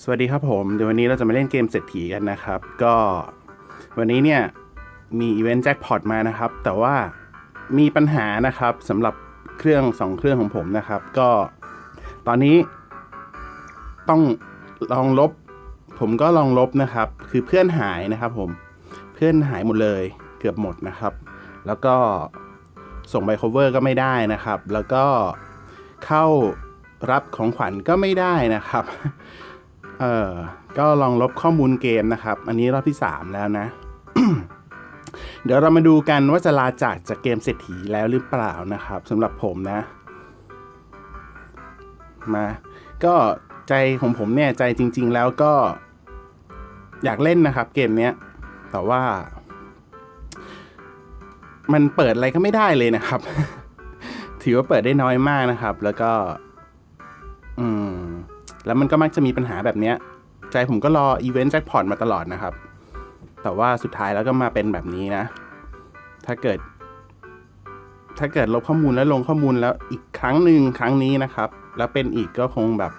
สวัสดีครับผม เดี๋ยววันนี้เราจะมาเล่นเกมเศรษฐีกันนะครับ ก็วันนี้เนี่ยมีอีเวนต์แจ็คพอตมานะครับ แต่ว่ามีปัญหานะครับสำหรับเครื่องสองเครื่องของผมนะครับ ก็ตอนนี้ต้องลองลบ ผมก็ลองลบนะครับ คือเพื่อนหายนะครับผมเพื่อนหายหมดเลยเกือบหมดนะครับ แล้วก็ส่งใบ cover ก็ไม่ได้นะครับ แล้วก็เข้ารับของขวัญก็ไม่ได้นะครับ เออก็ลองลบข้อมูลเกมนะครับ อันนี้รอบที่ 3 แล้วนะ เดี๋ยวเรามาดูกันว่าจะลาจากจากเกมเศรษฐีแล้วหรือเปล่านะครับสำหรับผมนะ มา ก็ใจของผมเนี่ยใจจริง ๆ แล้วก็อยากเล่นนะครับ เกมเนี้ย แต่ว่า มันเปิดอะไรก็ไม่ได้เลยนะครับ ถือว่าเปิดได้น้อยมากนะครับ แล้วก็ แล้วมันก็มักจะมีปัญหาแบบเนี้ย ใจผมก็รออีเวนต์แจ็คพอตมาตลอดนะครับ แต่ว่าสุดท้ายแล้วก็มาเป็นแบบนี้นะ ถ้าเกิด ถ้าเกิดลบข้อมูลแล้วลงข้อมูลแล้วอีกครั้งหนึ่งครั้งนี้นะครับ แล้วเป็นอีกก็คงแบบ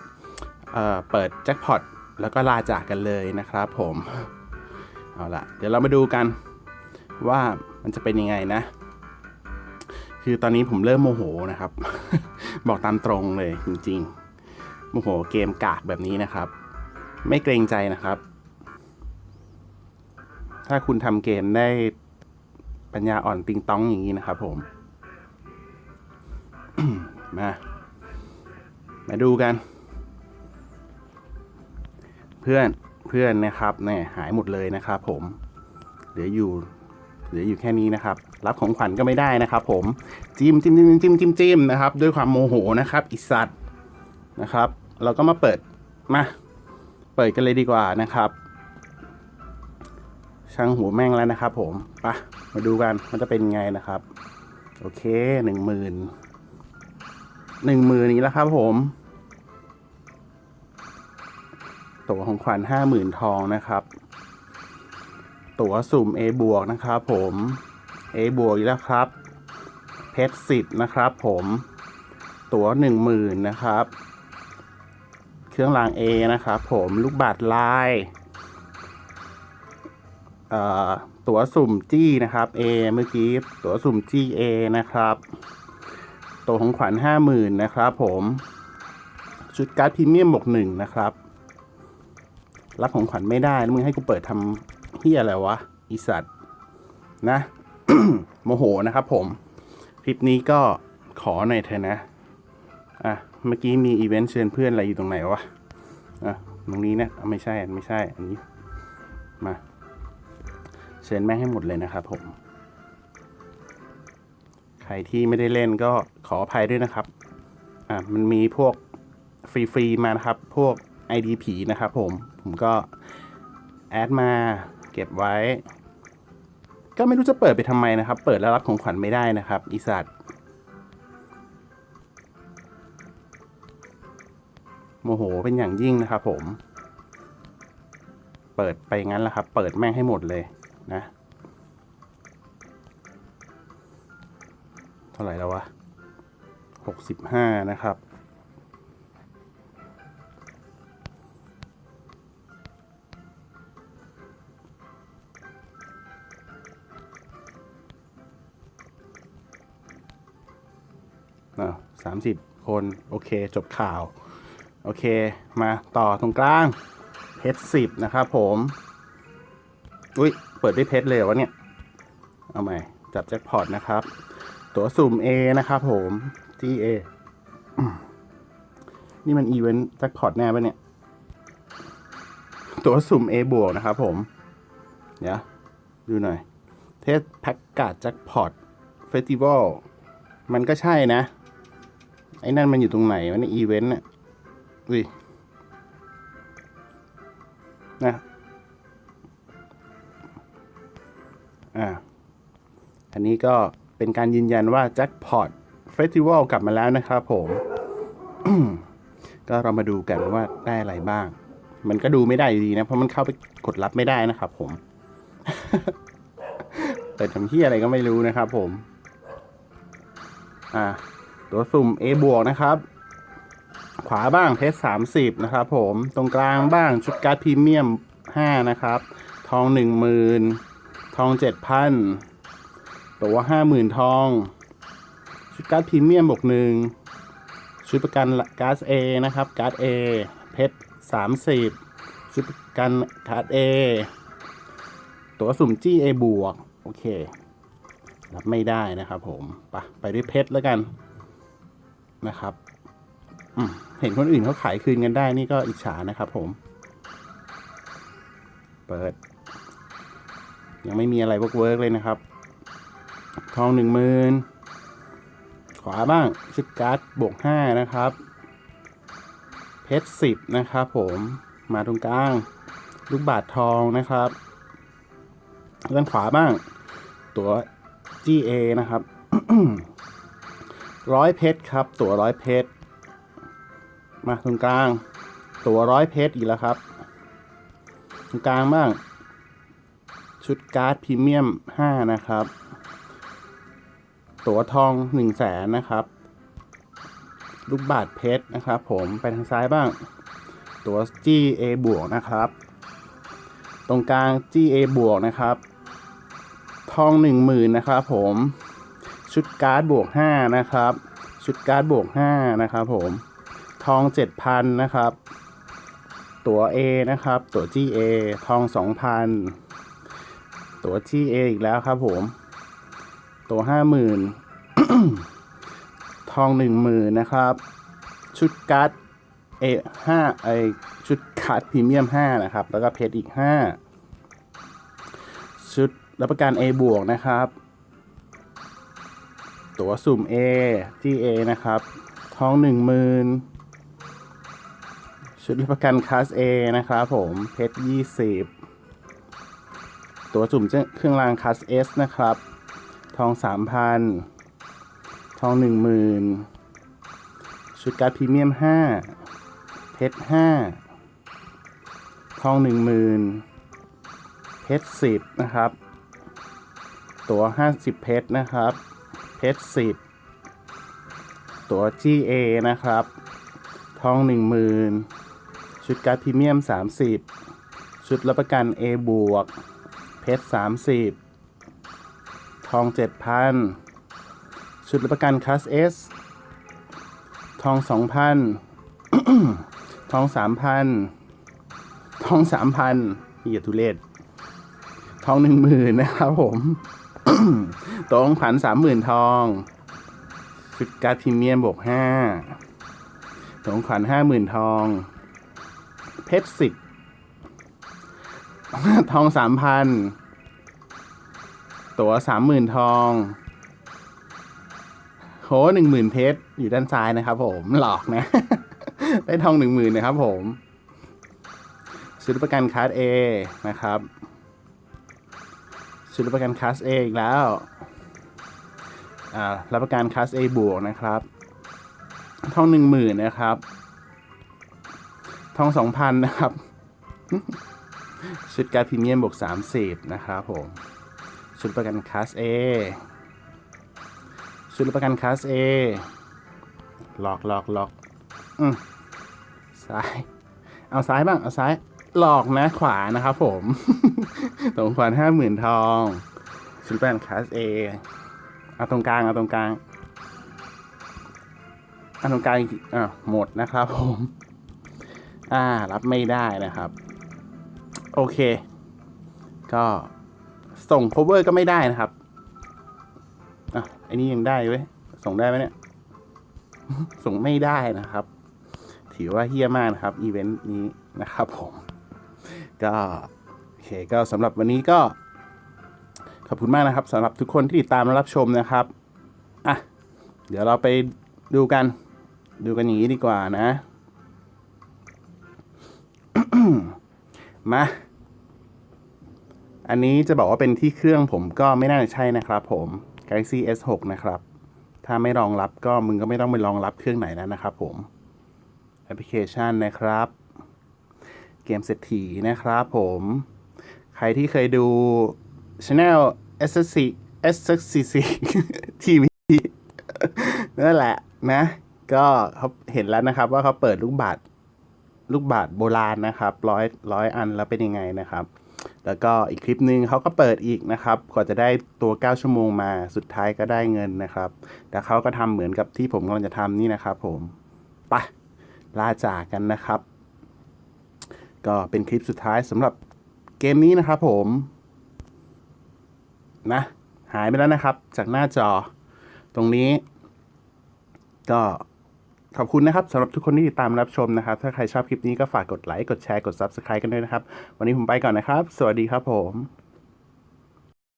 เอ่อเปิดแจ็คพอตแล้วก็ลาจากกันเลยนะครับผม เอาละเดี๋ยวเรามาดูกันว่ามันจะเป็นยังไงนะ คือตอนนี้ผมเริ่มโมโหนะครับ บอกตามตรงเลยจริง ๆ โมโหเกมกากแบบนี้นะครับ ไม่เกรงใจนะครับ ถ้าคุณทำเกมได้ปัญญาอ่อนติงต้องอย่างนี้นะครับ ผมมา มาดูกัน เพื่อนเพื่อนนะครับเนี่ยหายหมดเลยนะครับ ผม เหลืออยู่ เหลืออยู่แค่นี้นะครับ รับของขวัญก็ไม่ได้นะครับ ผมจิ้มจิ้มจิ้มจิ้มจิ้มจิ้มนะครับ ด้วยความโมโหนะครับ อิสัตนะครับ เราก็มาเปิดมาเปิดกันเลยดีกว่านะครับ ช่างหัวแม่งแล้วนะครับ ผมไปะมาดูกันมันจะเป็นไงนะครับ โอเคหนึ่งหมื่นหนึ่งหมื่นนี้แล้วครับผมตั๋วของขวัญห้าหมื่นทองนะครับ ตั๋วสุ่ม A บวกนะครับผม A บวกอีกแล้วครับ เพชรสิบนะครับผม ตั๋วหนึ่งหมื่นนะครับ เครื่องราง A นะครับผมลูกบาทลายตั๋วสุ่มจี้นะครับ A เมื่อกี้ตั๋วสุ่มจี้ A นะครับตัวของขวัญห้าหมื่นนะครับผมชุดการ์ดพรีเมียมบวกหนึ่งนะครับ รับของขวัญไม่ได้มึงให้กูเปิดทำพี่อะไรวะอีสัตว์นะโมโหนะครับผม คลิปนี้ก็ขอหน่อยเถอะนะ อะ เมื่อกี้มีอีเวนต์เชิญเพื่อนอะไรอยู่ตรงไหนวะอะตรงนี้นะอะไม่ใช่ไม่ใช่อันนี้มาเชิญแม่งให้หมดเลยนะครับผม ใครที่ไม่ได้เล่นก็ขออภัยด้วยนะครับ อะมันมีพวกฟรีๆมานะครับ พวก ID ผีนะครับผม ผมก็แอดมาเก็บไว้ ก็ไม่รู้จะเปิดไปทำไมนะครับ เปิดแล้วรับของขวัญไม่ได้นะครับ อีสัตว์ โมโหเป็นอย่างยิ่งนะครับผม เปิดไปงั้นแหละครับ เปิดแม่งให้หมดเลยนะ เท่าไหร่แล้ววะหกสิบห้านะครับอ่าสามสิบคน โอเค จบข่าว โอเค มาต่อตรงกลางเพชรสิบนะครับผม อุ้ยเปิดด้วยเพชรเลยวะเนี่ย เอาใหม่ จับแจ็คพอตนะครับ ตัวสุ่ม A นะครับผม GA นี่มันอีเวนต์แจ็คพอตแน่ปะเนี่ย ตัวสุ่ม A บวกนะครับผม เดี๋ยว ดูหน่อย เทสแพ็กกาดแจ็คพอตเฟสติวัลมันก็ใช่นะ ไอ้นั่นมันอยู่ตรงไหนวะในอีเวนต์น่ะ อุ้ยนะอ่าอันนี้ก็เป็นการยืนยันว่าแจ็คพอตเฟสติวัลกลับมาแล้วนะครับผม ก็เรามาดูกันว่าได้อะไรบ้าง มันก็ดูไม่ได้อยู่ดีนะ เพราะมันเข้าไปกดรับไม่ได้นะครับผมเปิดทำที่อะไรก็ไม่รู้นะครับผม อ่า ตัวสุ่ม A บวกนะครับ ขวาบ้างเพชรสามสิบนะครับผมตรงกลางบ้างชุดการ์ดพรีเมียมห้านะครับ ทองหนึ่งหมื่นทองเจ็ดพันตัวห้าหมื่นทอง ชุดการ์ดพรีเมียมบวกหนึ่งชุดประกันการ์ดเอนะครับการ์ดเอเพชรสามสิบชุดประกันการ์ดเอตัวสุ่มจี้เอบวกโอเครับไม่ได้นะครับผม ไปไปด้วยเพชรแล้วกันนะครับ เห็นคนอื่นเขาขายคืนกันได้นี่ก็อิจฉานะครับผม เปิด ยังไม่มีอะไรเวิร์กเวิร์กเลยนะครับ ทองหนึ่งหมื่นขวาบ้างชุดการ์ดบวกห้านะครับ เพชรสิบนะครับผมมาตรงกลาง ลูกบาททองนะครับด้านขวาบ้าง ตัว GA นะครับร้อยเพชรครับ ตัวร้อยเพชร มาตรงกลาง ตัวร้อยเพชรอีกแล้วครับตรงกลางบ้าง ชุดการ์ดพรีเมียมห้านะครับ ตัวทองหนึ่งแสนนะครับ ลูกบาทเพชรนะครับ ผมไปทางซ้ายบ้าง ตัว GA บวกนะครับ ตรงกลาง GA บวกนะครับ ทองหนึ่งหมื่นนะครับ ผมชุดการ์ดบวกห้านะครับ ชุดการ์ดบวกห้านะครับผม ทองเจ็ดพันนะครับ ตัว A นะครับ ตัว GA ทองสองพันตัว GA อีกแล้วครับผม ตัวห้าหมื่นทองหนึ่งหมื่นนะครับ ชุดการ์ดเอห้าไอชุดการ์ดพรีเมียมห้านะครับ แล้วก็เพชรอีกห้าชุดรับประกัน A บวกนะครับตัวสุ่ม A ที่ A นะครับทองหนึ่งหมื่น ชุดรับประกันคลาส A นะครับผม เพชรยี่สิบตัวสุ่มเครื่องรางคลาส S นะครับ ทองสามพันทองหนึ่งหมื่นชุดการ์ดพรีเมียมห้าเพชรห้าทองหนึ่งหมื่นเพชรสิบนะครับ ตัว 50 เพชรนะครับ เพชร 10 ตัว GA นะครับทอง10,000 ชุดการ์ดพรีเมียม 30 ชุดรับประกัน A บวก เพชร 30 ทอง 7,000 ชุดรับประกันคลาส S ทอง 2,000 ทอง 3,000 ทอง 3,000อย่าทุเรศทองหนึ่งหมื่นนะครับผมตัวของขวัญสามหมื่นทองชุดการ์ดพรีเมียมบวกห้าตัวของขวัญห้าหมื่นทอง ชรสิบทองสามพันตัวสามหมื่นทองโหหนึ่งหมื่นเพชรอยู่ด้านซ้ายนะครับผมหลอกนะ ได้ทองหนึ่งหมื่นนะครับผมซื้อประกันคาร์ด A นะครับชุดรับประกันคลาส A อีกแล้วอ่ารับประกันคลาส A บวกนะครับทองหนึ่งหมื่นนะครับ ทองสองพันนะครับ ชุดการพรีเมียมบวกสามสิบนะครับผม ชุดประกันคลาส A ชุดประกันคลาส A หลอกหลอกหลอกอืมซ้าย เอาซ้ายบ้าง เอาซ้าย หลอกนะขวานะครับผม ตรงขวานห้าหมื่นทอง ชุดแป้นคลาสเอเอาตรงกลาง เอาตรงกลางเอาตรงกลางอีกทีอะหมดนะครับผม อ่า รับไม่ได้นะครับ โอเค ก็ส่ง cover ก็ไม่ได้นะครับ อะไอ้นี่ยังได้เว้ย ส่งได้ไหมเนี่ย ส่งไม่ได้นะครับ ถือว่าเฮี้ยมากนะครับอีเวนต์นี้นะครับผม ก็โอเค ก็สำหรับวันนี้ก็ ขอบคุณมากนะครับสำหรับทุกคนที่ติดตามและรับชมนะครับ อะ เดี๋ยวเราไปดูกัน ดูกันอย่างนี้ดีกว่านะ มา อันนี้จะบอกว่าเป็นที่เครื่องผมก็ไม่น่าจะใช่นะครับผม Galaxy S6 นะครับ ถ้าไม่รองรับก็มึงก็ไม่ต้องไปรองรับเครื่องไหนแล้วนะครับผม แอปพลิเคชันนะครับ เกมเศรษฐีนะครับผม ใครที่เคยดู Channel SSC SSCC TV นั่นแหละนะ ก็เขาเห็นแล้วนะครับว่าเขาเปิดลูกบาศก์ ลูกบาศโบราณนะครับร้อยร้อยอันแล้วเป็นยังไงนะครับ แล้วก็อีกคลิปหนึ่งเขาก็เปิดอีกนะครับกว่าจะได้ตัว 9 ชั่วโมงมาสุดท้ายก็ได้เงินนะครับ แต่เขาก็ทำเหมือนกับที่ผมกำลังจะทำนี่นะครับ ผมไปลาจากกันนะครับ ก็เป็นคลิปสุดท้ายสำหรับเกมนี้นะครับ ผมนะหายไปแล้วนะครับ จากหน้าจอตรงนี้ ก็ ขอบคุณนะครับสำหรับทุกคนที่ติดตามรับชมนะครับ ถ้าใครชอบคลิปนี้ก็ฝากกดไลค์ กดแชร์ กด Subscribe กันด้วยนะครับ วันนี้ผมไปก่อนนะครับ สวัสดีครับผม